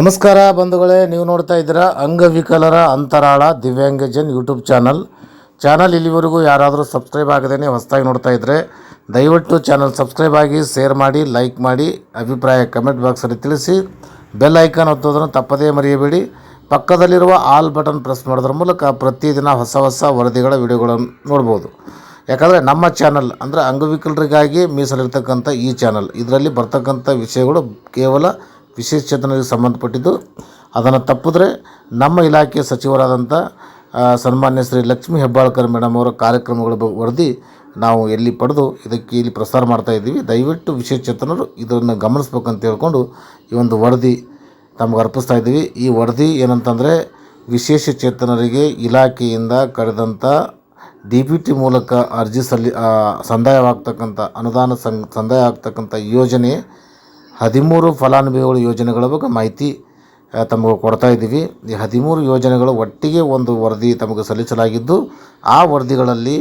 ನಮಸ್ಕಾರ ಬಂಧುಗಳೇ, ನೀವು ನೋಡ್ತಾ ಇದ್ದೀರಾ ಅಂಗವಿಕಲರ ಅಂತರಾಳ ದಿವ್ಯಾಂಗಜನ್ ಯೂಟ್ಯೂಬ್ ಚಾನಲ್. ಚಾನಲ್ ಇಲ್ಲಿವರೆಗೂ ಯಾರಾದರೂ ಸಬ್ಸ್ಕ್ರೈಬ್ ಆಗದೇ ಹೊಸದಾಗಿ ನೋಡ್ತಾ ಇದ್ದರೆ ದಯವಿಟ್ಟು ಚಾನಲ್ ಸಬ್ಸ್ಕ್ರೈಬ್ ಆಗಿ, ಶೇರ್ ಮಾಡಿ, ಲೈಕ್ ಮಾಡಿ, ಅಭಿಪ್ರಾಯ ಕಮೆಂಟ್ ಬಾಕ್ಸಲ್ಲಿ ತಿಳಿಸಿ, ಬೆಲ್ ಐಕಾನ್ ಒತ್ತೋದನ್ನು ತಪ್ಪದೇ ಮರೆಯಬೇಡಿ. ಪಕ್ಕದಲ್ಲಿರುವ ಆಲ್ ಬಟನ್ ಪ್ರೆಸ್ ಮಾಡೋದ್ರ ಮೂಲಕ ಪ್ರತಿದಿನ ಹೊಸ ಹೊಸ ವರದಿಗಳ ವಿಡಿಯೋಗಳನ್ನು ನೋಡ್ಬೋದು. ಯಾಕಂದರೆ ನಮ್ಮ ಚಾನಲ್ ಅಂದರೆ ಅಂಗವಿಕಲರಿಗಾಗಿ ಮೀಸಲಿರ್ತಕ್ಕಂಥ ಈ ಚಾನಲ್. ಇದರಲ್ಲಿ ಬರ್ತಕ್ಕಂಥ ವಿಷಯಗಳು ಕೇವಲ ವಿಶೇಷಚೇತನರಿಗೆ ಸಂಬಂಧಪಟ್ಟಿದ್ದು, ಅದನ್ನು ತಪ್ಪಿದ್ರೆ ನಮ್ಮ ಇಲಾಖೆಯ ಸಚಿವರಾದಂಥ ಸನ್ಮಾನ್ಯ ಶ್ರೀ ಲಕ್ಷ್ಮೀ ಹೆಬ್ಬಾಳ್ಕರ್ ಮೇಡಮ್ ಅವರ ಕಾರ್ಯಕ್ರಮಗಳ ವರದಿ ನಾವು ಎಲ್ಲಿ ಪಡೆದು ಇದಕ್ಕೆ ಇಲ್ಲಿ ಪ್ರಸಾರ ಮಾಡ್ತಾ ಇದ್ದೀವಿ. ದಯವಿಟ್ಟು ವಿಶೇಷಚೇತನರು ಇದನ್ನು ಗಮನಿಸ್ಬೇಕಂತ ಹೇಳ್ಕೊಂಡು ಈ ಒಂದು ವರದಿ ತಮಗೆ ಅರ್ಪಿಸ್ತಾ ಇದ್ದೀವಿ. ಈ ವರದಿ ಏನಂತಂದರೆ ವಿಶೇಷ ಚೇತನರಿಗೆ ಇಲಾಖೆಯಿಂದ ಕರೆದಂಥ ಡಿ ಪಿ ಟಿ ಮೂಲಕ ಅರ್ಜಿ ಸಲ್ಲಿ ಸಂದಾಯವಾಗ್ತಕ್ಕಂಥ, ಅನುದಾನ ಸಂ ಸಂದಾಯ ಆಗ್ತಕ್ಕಂಥ ಯೋಜನೆ ಹದಿಮೂರು ಫಲಾನುಭವಿಗಳ ಯೋಜನೆಗಳ ಬಗ್ಗೆ ಮಾಹಿತಿ ತಮಗೆ ಕೊಡ್ತಾ ಇದ್ದೀವಿ. ಈ ಹದಿಮೂರು ಯೋಜನೆಗಳು ಒಟ್ಟಿಗೆ ಒಂದು ವರದಿ ತಮಗೆ ಸಲ್ಲಿಸಲಾಗಿದ್ದು, ಆ ವರದಿಗಳಲ್ಲಿ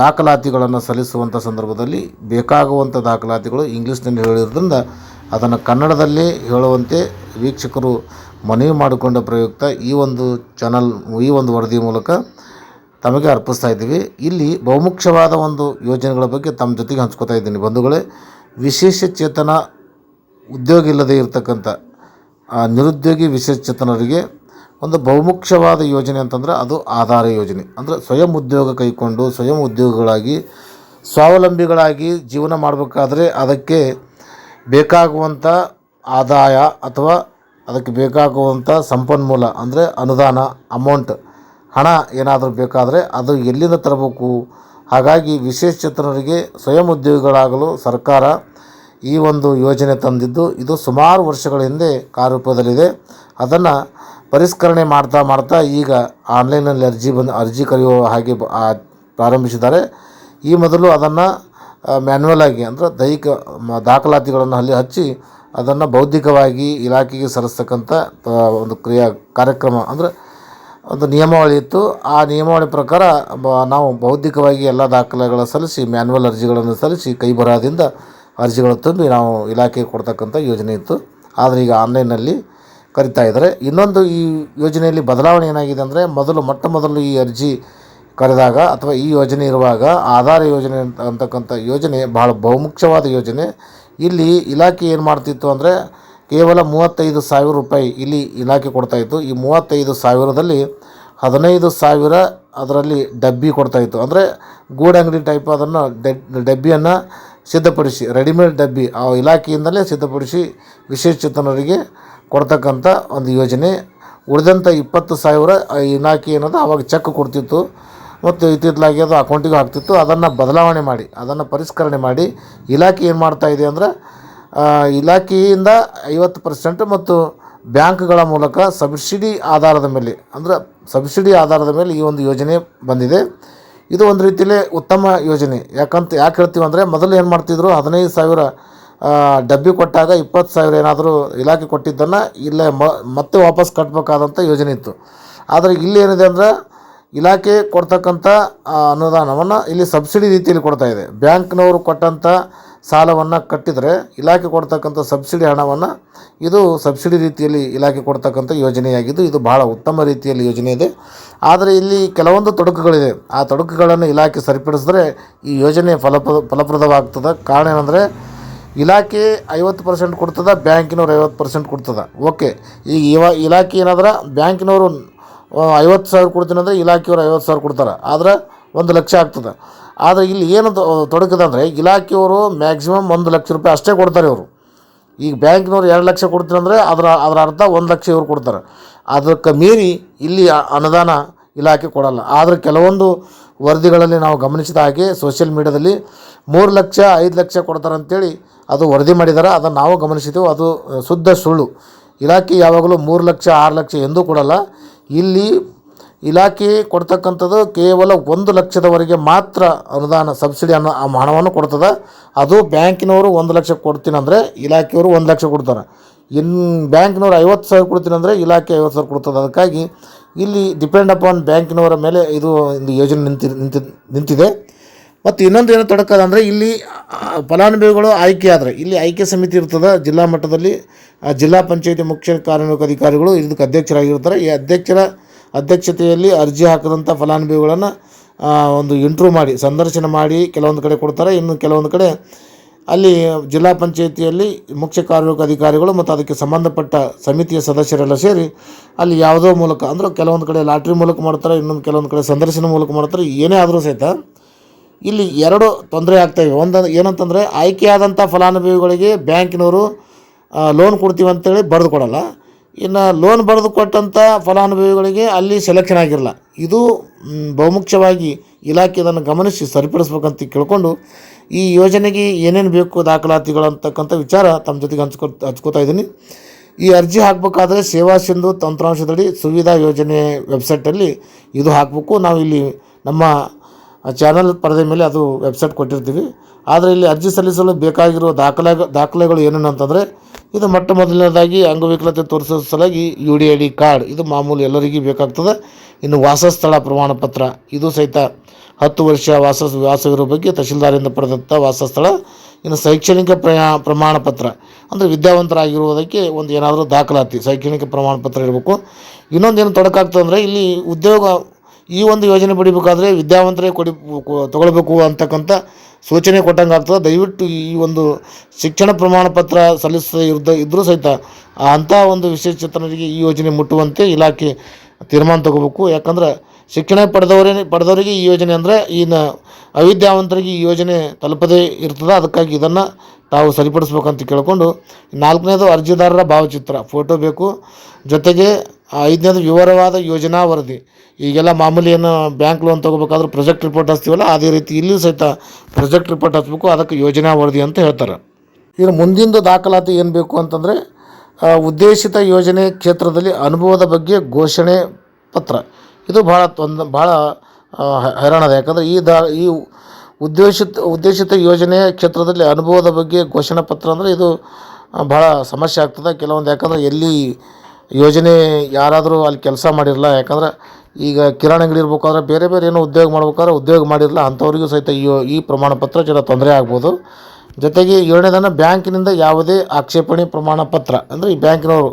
ದಾಖಲಾತಿಗಳನ್ನು ಸಲ್ಲಿಸುವಂಥ ಸಂದರ್ಭದಲ್ಲಿ ಬೇಕಾಗುವಂಥ ದಾಖಲಾತಿಗಳು ಇಂಗ್ಲೀಷ್ನಲ್ಲಿ ಹೇಳಿರೋದ್ರಿಂದ ಅದನ್ನು ಕನ್ನಡದಲ್ಲಿ ಹೇಳುವಂತೆ ವೀಕ್ಷಕರು ಮನವಿ ಮಾಡಿಕೊಂಡ ಪ್ರಯುಕ್ತ ಈ ಒಂದು ಚಾನಲ್, ಈ ಒಂದು ವರದಿ ಮೂಲಕ ತಮಗೆ ಅರ್ಪಿಸ್ತಾ ಇದ್ದೀವಿ. ಇಲ್ಲಿ ಬಹುಮುಖ್ಯವಾದ ಒಂದು ಯೋಜನೆಗಳ ಬಗ್ಗೆ ತಮ್ಮ ಜೊತೆಗೆ ಹಂಚ್ಕೋತಾ ಇದ್ದೀನಿ. ಬಂಧುಗಳೇ ವಿಶೇಷ ಚೇತನ ಉದ್ಯೋಗ ಇಲ್ಲದೆ ಇರತಕ್ಕಂಥ, ಆ ನಿರುದ್ಯೋಗಿ ವಿಶೇಷ ಚೇತನರಿಗೆ ಒಂದು ಬಹುಮುಖ್ಯವಾದ ಯೋಜನೆ ಅಂತಂದರೆ ಅದು ಆಧಾರ ಯೋಜನೆ. ಅಂದರೆ ಸ್ವಯಂ ಉದ್ಯೋಗ ಕೈಕೊಂಡು ಸ್ವಯಂ ಉದ್ಯೋಗಿಗಳಾಗಿ, ಸ್ವಾವಲಂಬಿಗಳಾಗಿ ಜೀವನ ಮಾಡಬೇಕಾದ್ರೆ ಅದಕ್ಕೆ ಬೇಕಾಗುವಂಥ ಆದಾಯ ಅಥವಾ ಅದಕ್ಕೆ ಬೇಕಾಗುವಂಥ ಸಂಪನ್ಮೂಲ, ಅಂದರೆ ಅನುದಾನ, ಅಮೌಂಟ್, ಹಣ ಏನಾದರೂ ಬೇಕಾದರೆ ಅದು ಎಲ್ಲಿಂದ ತರಬೇಕು? ಹಾಗಾಗಿ ವಿಶೇಷ ಚೇತನರಿಗೆ ಸ್ವಯಂ ಉದ್ಯೋಗಿಗಳಾಗಲು ಸರ್ಕಾರ ಈ ಒಂದು ಯೋಜನೆ ತಂದಿದ್ದು ಇದು ಸುಮಾರು ವರ್ಷಗಳ ಹಿಂದೆ ಕಾರ್ಯರೂಪದಲ್ಲಿದೆ ಅದನ್ನು ಪರಿಷ್ಕರಣೆ ಮಾಡ್ತಾ ಮಾಡ್ತಾ ಈಗ ಆನ್ಲೈನಲ್ಲಿ ಅರ್ಜಿ ಬಂದು, ಅರ್ಜಿ ಕರೆಯುವ ಹಾಗೆ ಪ್ರಾರಂಭಿಸಿದ್ದಾರೆ. ಈ ಮೊದಲು ಅದನ್ನು ಮ್ಯಾನ್ಯುವಲ್ ಆಗಿ ಅಂದರೆ ದೈಹಿಕ ದಾಖಲಾತಿಗಳನ್ನು ಅಲ್ಲಿ ಹಚ್ಚಿ ಅದನ್ನು ಬೌದ್ಧಿಕವಾಗಿ ಇಲಾಖೆಗೆ ಸಲ್ಲಿಸ್ತಕ್ಕಂಥ ಒಂದು ಕ್ರಿಯಾ ಕಾರ್ಯಕ್ರಮ ಅಂದರೆ ಒಂದು ನಿಯಮಾವಳಿ ಇತ್ತು. ಆ ನಿಯಮಾವಳಿ ಪ್ರಕಾರ ನಾವು ಬೌದ್ಧಿಕವಾಗಿ ಎಲ್ಲ ದಾಖಲೆಗಳನ್ನು ಸಲ್ಲಿಸಿ ಮ್ಯಾನ್ಯುವಲ್ ಅರ್ಜಿಗಳನ್ನು ಸಲ್ಲಿಸಿ ಕೈ ಬರಹದಿಂದ ಅರ್ಜಿಗಳು ತುಂಬಿ ನಾವು ಇಲಾಖೆಗೆ ಕೊಡ್ತಕ್ಕಂಥ ಯೋಜನೆ ಇತ್ತು. ಆದರೆ ಈಗ ಆನ್ಲೈನಲ್ಲಿ ಕರಿತಾ ಇದ್ದಾರೆ. ಇನ್ನೊಂದು ಈ ಯೋಜನೆಯಲ್ಲಿ ಬದಲಾವಣೆ ಏನಾಗಿದೆ ಅಂದರೆ ಮೊದಲು ಮೊಟ್ಟ ಮೊದಲು ಈ ಅರ್ಜಿ ಕರೆದಾಗ ಅಥವಾ ಈ ಯೋಜನೆ ಇರುವಾಗ ಆಧಾರ ಯೋಜನೆ ಅಂತ ಅಂತಕ್ಕಂಥ ಯೋಜನೆ ಬಹಳ ಬಹುಮುಖ್ಯವಾದ ಯೋಜನೆ. ಇಲ್ಲಿ ಇಲಾಖೆ ಏನು ಮಾಡ್ತಿತ್ತು ಅಂದರೆ ಕೇವಲ ಮೂವತ್ತೈದು ಸಾವಿರ ರೂಪಾಯಿ ಇಲ್ಲಿ ಇಲಾಖೆ ಕೊಡ್ತಾಯಿತ್ತು ಈ ಮೂವತ್ತೈದು ಸಾವಿರದಲ್ಲಿ ಹದಿನೈದು ಸಾವಿರ ಅದರಲ್ಲಿ ಡಬ್ಬಿ ಕೊಡ್ತಾಯಿತ್ತು ಅಂದರೆ ಗೂಡಂಗಡಿ ಟೈಪ್ ಅದನ್ನು ಡಬ್ಬಿಯನ್ನು ಸಿದ್ಧಪಡಿಸಿ ರೆಡಿಮೇಡ್ ಡಬ್ಬಿ ಆ ಇಲಾಖೆಯಿಂದಲೇ ಸಿದ್ಧಪಡಿಸಿ ವಿಶೇಷಚೇತನರಿಗೆ ಕೊಡ್ತಕ್ಕಂಥ ಒಂದು ಯೋಜನೆ. ಉಳಿದಂಥ ಇಪ್ಪತ್ತು ಸಾವಿರ ಇಲಾಖೆ ಏನದು ಆವಾಗ ಚೆಕ್ ಕೊಡ್ತಿತ್ತು. ಮತ್ತು ಇತ್ತಿತ್ತಲಾಗಿ ಅದು ಅಕೌಂಟಿಗೆ ಹಾಕ್ತಿತ್ತು. ಅದನ್ನು ಬದಲಾವಣೆ ಮಾಡಿ, ಅದನ್ನು ಪರಿಷ್ಕರಣೆ ಮಾಡಿ ಇಲಾಖೆ ಏನು ಮಾಡ್ತಾ ಇದೆ ಅಂದರೆ ಇಲಾಖೆಯಿಂದ ಐವತ್ತು ಪರ್ಸೆಂಟ್ ಮತ್ತು ಬ್ಯಾಂಕ್ಗಳ ಮೂಲಕ ಸಬ್ಸಿಡಿ ಆಧಾರದ ಮೇಲೆ, ಅಂದರೆ ಸಬ್ಸಿಡಿ ಆಧಾರದ ಮೇಲೆ ಈ ಒಂದು ಯೋಜನೆ ಬಂದಿದೆ. ಇದು ಒಂದು ರೀತಿಯಲ್ಲಿ ಉತ್ತಮ ಯೋಜನೆ. ಯಾಕಂತ ಯಾಕೆ ಹೇಳ್ತೀವಿ ಅಂದರೆ ಮೊದಲು ಏನು ಮಾಡ್ತಿದ್ರು ಹದಿನೈದು ಸಾವಿರ ಡಬ್ಬಿ ಕೊಟ್ಟಾಗ ಇಪ್ಪತ್ತು ಸಾವಿರ ಏನಾದರೂ ಇಲಾಖೆ ಕೊಟ್ಟಿದ್ದನ್ನು ಇಲ್ಲೇ ಮತ್ತೆ ವಾಪಸ್ ಕಟ್ಟಬೇಕಾದಂಥ ಯೋಜನೆ ಇತ್ತು. ಆದರೆ ಇಲ್ಲಿ ಏನಿದೆ ಅಂದರೆ ಇಲಾಖೆ ಕೊಡ್ತಕ್ಕಂಥ ಅನುದಾನವನ್ನು ಇಲ್ಲಿ ಸಬ್ಸಿಡಿ ರೀತಿಯಲ್ಲಿ ಕೊಡ್ತಾ ಇದೆ. ಬ್ಯಾಂಕ್ನವರು ಕೊಟ್ಟಂಥ ಸಾಲವನ್ನು ಕಟ್ಟಿದರೆ ಇಲಾಖೆ ಕೊಡ್ತಕ್ಕಂಥ ಸಬ್ಸಿಡಿ ಹಣವನ್ನು ಇದು ಸಬ್ಸಿಡಿ ರೀತಿಯಲ್ಲಿ ಇಲಾಖೆ ಕೊಡ್ತಕ್ಕಂಥ ಯೋಜನೆಯಾಗಿದ್ದು, ಇದು ಬಹಳ ಉತ್ತಮ ರೀತಿಯಲ್ಲಿ ಯೋಜನೆ ಇದೆ. ಆದರೆ ಇಲ್ಲಿ ಕೆಲವೊಂದು ತೊಡಕುಗಳಿದೆ. ಆ ತೊಡಕುಗಳನ್ನು ಇಲಾಖೆ ಸರಿಪಡಿಸಿದ್ರೆ ಈ ಯೋಜನೆ ಫಲಪ್ರದ, ಫಲಪ್ರದವಾಗ್ತದೆ. ಕಾರಣ ಏನಂದರೆ, ಇಲಾಖೆ ಐವತ್ತು ಪರ್ಸೆಂಟ್ ಕೊಡ್ತದೆ, ಬ್ಯಾಂಕಿನವ್ರು ಐವತ್ತು ಪರ್ಸೆಂಟ್ ಕೊಡ್ತದೆ. ಓಕೆ, ಈಗ ಇವ, ಇಲಾಖೆ ಏನಾದ್ರೆ ಬ್ಯಾಂಕಿನವರು ಐವತ್ತು ಸಾವಿರ ಕೊಡ್ತೀನಿ ಅಂದರೆ ಇಲಾಖೆಯವರು ಐವತ್ತು ಸಾವಿರ ಕೊಡ್ತಾರೆ. ಆದ್ರೆ ಒಂದು ಲಕ್ಷ ಆಗ್ತದೆ. ಆದರೆ ಇಲ್ಲಿ ಏನು ತೊಡಕಿದೆ ಅಂದರೆ ಇಲಾಖೆಯವರು ಮ್ಯಾಕ್ಸಿಮಮ್ ಒಂದು ಲಕ್ಷ ರೂಪಾಯಿ ಅಷ್ಟೇ ಕೊಡ್ತಾರೆ ಇವರು. ಈಗ ಬ್ಯಾಂಕ್ನವ್ರು ಎರಡು ಲಕ್ಷ ಕೊಡ್ತೀನಿ ಅಂದರೆ ಅದರ ಅದರ ಅರ್ಥ ಒಂದು ಲಕ್ಷ ಇವರು ಕೊಡ್ತಾರೆ. ಅದಕ್ಕೆ ಮೀರಿ ಇಲ್ಲಿ ಅನುದಾನ ಇಲಾಖೆ ಕೊಡಲ್ಲ. ಆದರೆ ಕೆಲವೊಂದು ವರದಿಗಳಲ್ಲಿ ನಾವು ಗಮನಿಸಿದ ಹಾಗೆ ಸೋಷಿಯಲ್ ಮೀಡ್ಯಾದಲ್ಲಿ ಮೂರು ಲಕ್ಷ, ಐದು ಲಕ್ಷ ಕೊಡ್ತಾರೆ ಅಂತೇಳಿ ಅದು ವರದಿ ಮಾಡಿದ್ದಾರೆ ಅದನ್ನು ನಾವು ಗಮನಿಸಿದ್ದೆವು ಅದು ಶುದ್ಧ ಸುಳ್ಳು. ಇಲಾಖೆ ಯಾವಾಗಲೂ ಮೂರು ಲಕ್ಷ, ಆರು ಲಕ್ಷ ಎಂದೂ ಕೊಡಲ್ಲ. ಇಲ್ಲಿ ಇಲಾಖೆ ಕೊಡ್ತಕ್ಕಂಥದ್ದು ಕೇವಲ ಒಂದು ಲಕ್ಷದವರೆಗೆ ಮಾತ್ರ ಅನುದಾನ ಸಬ್ಸಿಡಿ ಅನ್ನೋ, ಆ ಹಣವನ್ನು ಕೊಡ್ತದೆ. ಅದು ಬ್ಯಾಂಕಿನವರು ಒಂದು ಲಕ್ಷ ಕೊಡ್ತೀನಿ ಅಂದರೆ ಇಲಾಖೆಯವರು ಒಂದು ಲಕ್ಷ ಕೊಡ್ತಾರೆ. ಇನ್ನು ಬ್ಯಾಂಕ್ನವ್ರು ಐವತ್ತು ಸಾವಿರ ಕೊಡ್ತೀನಂದರೆ ಇಲಾಖೆ ಐವತ್ತು ಸಾವಿರ ಕೊಡ್ತದೆ. ಅದಕ್ಕಾಗಿ ಇಲ್ಲಿ ಡಿಪೆಂಡ್ ಅಪಾನ್ ಬ್ಯಾಂಕಿನವರ ಮೇಲೆ ಇದು ಒಂದು ಯೋಜನೆ ನಿಂತಿ, ನಿಂತಿದೆ. ಮತ್ತು ಇನ್ನೊಂದು ಏನು ತೊಡಕದ ಅಂದರೆ ಇಲ್ಲಿ ಫಲಾನುಭವಿಗಳು ಆಯ್ಕೆ ಆದರೆ, ಇಲ್ಲಿ ಆಯ್ಕೆ ಸಮಿತಿ ಇರ್ತದೆ, ಜಿಲ್ಲಾ ಮಟ್ಟದಲ್ಲಿ ಜಿಲ್ಲಾ ಪಂಚಾಯತಿ ಮುಖ್ಯ ಕಾರ್ಯನಿರ್ವಾಹಕ ಅಧಿಕಾರಿಗಳು ಇದಕ್ಕೆ ಅಧ್ಯಕ್ಷರಾಗಿರ್ತಾರೆ. ಈ ಅಧ್ಯಕ್ಷರ ಅಧ್ಯಕ್ಷತೆಯಲ್ಲಿ ಅರ್ಜಿ ಹಾಕಿದಂಥ ಫಲಾನುಭವಿಗಳನ್ನು ಒಂದು ಇಂಟ್ರೂ ಮಾಡಿ, ಸಂದರ್ಶನ ಮಾಡಿ ಕೆಲವೊಂದು ಕಡೆ ಕೊಡ್ತಾರೆ. ಇನ್ನು ಕೆಲವೊಂದು ಕಡೆ ಅಲ್ಲಿ ಜಿಲ್ಲಾ ಪಂಚಾಯಿತಿಯಲ್ಲಿ ಮುಖ್ಯ ಕಾರ್ಯನಿರ್ವಾಹಕ ಅಧಿಕಾರಿಗಳು ಮತ್ತು ಅದಕ್ಕೆ ಸಂಬಂಧಪಟ್ಟ ಸಮಿತಿಯ ಸದಸ್ಯರೆಲ್ಲ ಸೇರಿ ಅಲ್ಲಿ ಯಾವುದೋ ಮೂಲಕ, ಅಂದ್ರೆ ಕೆಲವೊಂದು ಕಡೆ ಲಾಟ್ರಿ ಮೂಲಕ ಮಾಡ್ತಾರೆ, ಇನ್ನೊಂದು ಕೆಲವೊಂದು ಕಡೆ ಸಂದರ್ಶನ ಮೂಲಕ ಮಾಡ್ತಾರೆ. ಏನೇ ಆದರೂ ಸಹಿತ ಇಲ್ಲಿ ಎರಡು ತೊಂದರೆ ಆಗ್ತಾಯಿವೆ ಒಂದು ಏನಂತಂದರೆ ಆಯ್ಕೆಯಾದಂಥ ಫಲಾನುಭವಿಗಳಿಗೆ ಬ್ಯಾಂಕಿನವರು ಲೋನ್ ಕೊಡ್ತೀವಿ ಅಂತೇಳಿ ಬರೆದು ಕೊಡಲ್ಲ. ಇನ್ನು ಲೋನ್ ಬರೆದು ಕೊಟ್ಟಂಥ ಫಲಾನುಭವಿಗಳಿಗೆ ಅಲ್ಲಿ ಸೆಲೆಕ್ಷನ್ ಆಗಿರಲ್ಲ. ಇದು ಬಹುಮುಖ್ಯವಾಗಿ ಇಲಾಖೆ ಇದನ್ನು ಗಮನಿಸಿ ಸರಿಪಡಿಸ್ಬೇಕಂತ ಕೇಳಿಕೊಂಡು ಈ ಯೋಜನೆಗೆ ಏನೇನು ಬೇಕು ದಾಖಲಾತಿಗಳು ಅಂತಕ್ಕಂಥ ವಿಚಾರ ತಮ್ಮ ಜೊತೆಗೆ ಹಂಚ್ಕೊ ಹಚ್ಕೋತಾ ಇದ್ದೀನಿ. ಈ ಅರ್ಜಿ ಹಾಕಬೇಕಾದ್ರೆ ಸೇವಾ ಸಿಂಧು ತಂತ್ರಾಂಶದಡಿ ಸುವಿಧಾ ಯೋಜನೆ ವೆಬ್ಸೈಟಲ್ಲಿ ಇದು ಹಾಕಬೇಕು. ನಾವು ಇಲ್ಲಿ ನಮ್ಮ ಚಾನಲ್ ಪರದೆ ಮೇಲೆ ಅದು ವೆಬ್ಸೈಟ್ ಕೊಟ್ಟಿರ್ತೀವಿ. ಆದರೆ ಇಲ್ಲಿ ಅರ್ಜಿ ಸಲ್ಲಿಸಲು ಬೇಕಾಗಿರುವ ದಾಖಲೆ ದಾಖಲೆಗಳು ಏನೇನು ಅಂತಂದರೆ, ಇದು ಮೊಟ್ಟ ಮೊದಲನೇದಾಗಿ ಅಂಗವಿಕಲತೆ ತೋರಿಸೋ ಸಲುವಾಗಿ U D I D card, ಇದು ಮಾಮೂಲಿ ಎಲ್ಲರಿಗೂ ಬೇಕಾಗ್ತದೆ. ಇನ್ನು ವಾಸಸ್ಥಳ ಪ್ರಮಾಣ ಪತ್ರ, ಇದು ಸಹಿತ ಹತ್ತು ವರ್ಷ ವಾಸ ವಾಸವಿರೋ ಬಗ್ಗೆ ತಹಶೀಲ್ದಾರಿಂದ ಪಡೆದಂಥ ವಾಸಸ್ಥಳ. ಇನ್ನು ಶೈಕ್ಷಣಿಕ ಪ್ರಯಾ ಪ್ರಮಾಣ ಪತ್ರ, ಅಂದರೆ ವಿದ್ಯಾವಂತರಾಗಿರುವುದಕ್ಕೆ ಒಂದು ಏನಾದರೂ ದಾಖಲಾತಿ, ಶೈಕ್ಷಣಿಕ ಪ್ರಮಾಣ ಪತ್ರ ಇರಬೇಕು. ಇನ್ನೊಂದೇನು ತೊಡಕಾಗ್ತದೆ ಅಂದರೆ ಇಲ್ಲಿ ಉದ್ಯೋಗ ಈ ಒಂದು ಯೋಜನೆ ಪಡಿಬೇಕಾದ್ರೆ ವಿದ್ಯಾವಂತರೇ ಕೊಡಿ ತಗೊಳ್ಬೇಕು ಅಂತಕ್ಕಂಥ ಸೂಚನೆ ಕೊಟ್ಟಂಗೆ ಆಗ್ತದೆ. ದಯವಿಟ್ಟು ಈ ಒಂದು ಶಿಕ್ಷಣ ಪ್ರಮಾಣ ಪತ್ರ ಸಲ್ಲಿಸದೇ ಇರ್ದ ಇದ್ದರೂ ಸಹಿತ ಅಂಥ ಒಂದು ವಿಶೇಷಚೇತನರಿಗೆ ಈ ಯೋಜನೆ ಮುಟ್ಟುವಂತೆ ಇಲಾಖೆ ತೀರ್ಮಾನ ತಗೋಬೇಕು. ಯಾಕಂದ್ರೆ ಶಿಕ್ಷಣ ಪಡೆದವರೇ, ಪಡೆದವರಿಗೆ ಈ ಯೋಜನೆ ಅಂದರೆ ಈನ ಅವಿದ್ಯಾವಂತರಿಗೆ ಈ ಯೋಜನೆ ತಲುಪದೇ ಇರ್ತದೆ. ಅದಕ್ಕಾಗಿ ಇದನ್ನು ತಾವು ಸರಿಪಡಿಸ್ಬೇಕಂತ ಕೇಳಿಕೊಂಡು ನಾಲ್ಕನೇದು ಅರ್ಜಿದಾರರ ಭಾವಚಿತ್ರ, ಫೋಟೋ ಬೇಕು. ಜೊತೆಗೆ ಐದನೇದು ವಿವರವಾದ ಯೋಜನಾ ವರದಿ. ಈಗೆಲ್ಲ ಮಾಮೂಲಿ ಏನು ಬ್ಯಾಂಕ್ ಲೋನ್ ತೊಗೋಬೇಕಾದ್ರೆ ಪ್ರೊಜೆಕ್ಟ್ ರಿಪೋರ್ಟ್ ಹಚ್ತೀವಲ್ಲ, ಅದೇ ರೀತಿ ಇಲ್ಲಿಯೂ ಸಹಿತ ಪ್ರೊಜೆಕ್ಟ್ ರಿಪೋರ್ಟ್ ಹಚ್ಬೇಕು, ಅದಕ್ಕೆ ಯೋಜನಾ ವರದಿ ಅಂತ ಹೇಳ್ತಾರೆ. ಇನ್ನು ಮುಂದಿನ ದಾಖಲಾತಿ ಏನು ಬೇಕು ಅಂತಂದರೆ ಉದ್ದೇಶಿತ ಯೋಜನೆ ಕ್ಷೇತ್ರದಲ್ಲಿ ಅನುಭವದ ಬಗ್ಗೆ ಘೋಷಣೆ ಪತ್ರ. ಇದು ಭಾಳ ತೊಂದ ಭಾಳ ಹೈರಾಣದ ಯಾಕಂದರೆ ಈ ದಾ, ಈ ಉದ್ದೇಶಿತ ಉದ್ದೇಶಿತ ಯೋಜನೆ ಕ್ಷೇತ್ರದಲ್ಲಿ ಅನುಭವದ ಬಗ್ಗೆ ಘೋಷಣೆ ಪತ್ರ ಅಂದರೆ ಇದು ಭಾಳ ಸಮಸ್ಯೆ ಆಗ್ತದೆ. ಕೆಲವೊಂದು ಯಾಕಂದರೆ ಎಲ್ಲಿ ಯೋಜನೆ ಯಾರಾದರೂ ಅಲ್ಲಿ ಕೆಲಸ ಮಾಡಿರಲ್ಲ, ಯಾಕಂದ್ರೆ ಈಗ ಕಿರಾಣಿ ಅಂಗಡಿ ಇರ್ಬೇಕಾದ್ರೆ ಬೇರೆ ಬೇರೆ ಏನೋ ಉದ್ಯೋಗ ಮಾಡ್ಬೇಕಾದ್ರೆ ಉದ್ಯೋಗ ಮಾಡಿರಲ್ಲ, ಅಂಥವ್ರಿಗೂ ಸಹಿತ ಈ ಈ ಪ್ರಮಾಣ ಪತ್ರ ಜರ ತೊಂದರೆ ಆಗ್ಬೋದು. ಜೊತೆಗೆ ಏಳನೇದನ್ನು ಬ್ಯಾಂಕಿನಿಂದ ಯಾವುದೇ ಆಕ್ಷೇಪಣೆ ಪ್ರಮಾಣ ಪತ್ರ, ಅಂದರೆ ಈ ಬ್ಯಾಂಕಿನವರು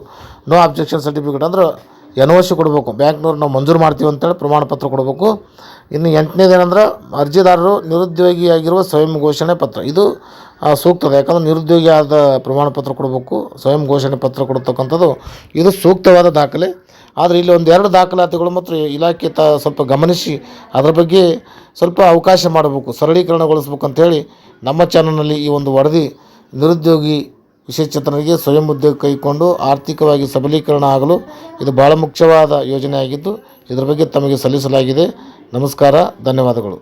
ನೋ ಅಬ್ಜೆಕ್ಷನ್ ಸರ್ಟಿಫಿಕೇಟ್ ಅಂದ್ರೆ ಎನ್ ಒ ಸಿ ಕೊಡಬೇಕು, ಬ್ಯಾಂಕ್ನವ್ರು ನಾವು ಮಂಜೂರು ಮಾಡ್ತೀವಿ ಅಂತೇಳಿ ಪ್ರಮಾಣ ಪತ್ರ ಕೊಡಬೇಕು. ಇನ್ನು ಏನಂದ್ರೆ, ಅರ್ಜಿದಾರರು ನಿರುದ್ಯೋಗಿಯಾಗಿರುವ ಸ್ವಯಂ ಘೋಷಣೆ ಪತ್ರ. ಇದು ಸೂಕ್ತದ, ಯಾಕಂದ್ರೆ ನಿರುದ್ಯೋಗಿ ಆದ ಪ್ರಮಾಣ ಪತ್ರ ಕೊಡಬೇಕು, ಸ್ವಯಂ ಘೋಷಣೆ ಪತ್ರ ಕೊಡ್ತಕ್ಕಂಥದ್ದು. ಇದು ಸೂಕ್ತವಾದ ದಾಖಲೆ. ಆದರೆ ಇಲ್ಲಿ ಒಂದು ಎರಡು ದಾಖಲಾತಿಗಳು ಮಾತ್ರ ಇಲಾಖೆ ತ, ಸ್ವಲ್ಪ ಗಮನಿಸಿ, ಅದರ ಬಗ್ಗೆ ಸ್ವಲ್ಪ ಅವಕಾಶ ಮಾಡಬೇಕು, ಸರಳೀಕರಣಗೊಳಿಸ್ಬೇಕು ಅಂತೇಳಿ ನಮ್ಮ ಚಾನಲ್ನಲ್ಲಿ ಈ ಒಂದು ವರದಿ ನಿರುದ್ಯೋಗಿ ವಿಶೇಷಚೇತನರಿಗೆ ಸ್ವಯಂ ಉದ್ಯೋಗ ಕೈಕೊಂಡು ಆರ್ಥಿಕವಾಗಿ ಸಬಲೀಕರಣ ಆಗಲು ಇದು ಬಹಳ ಮುಖ್ಯವಾದ ಯೋಜನೆಯಾಗಿದ್ದು, ಇದರ ಬಗ್ಗೆ ತಮಗೆ ಸಲ್ಲಿಸಲಾಗಿದೆ. ನಮಸ್ಕಾರ, ಧನ್ಯವಾದಗಳು.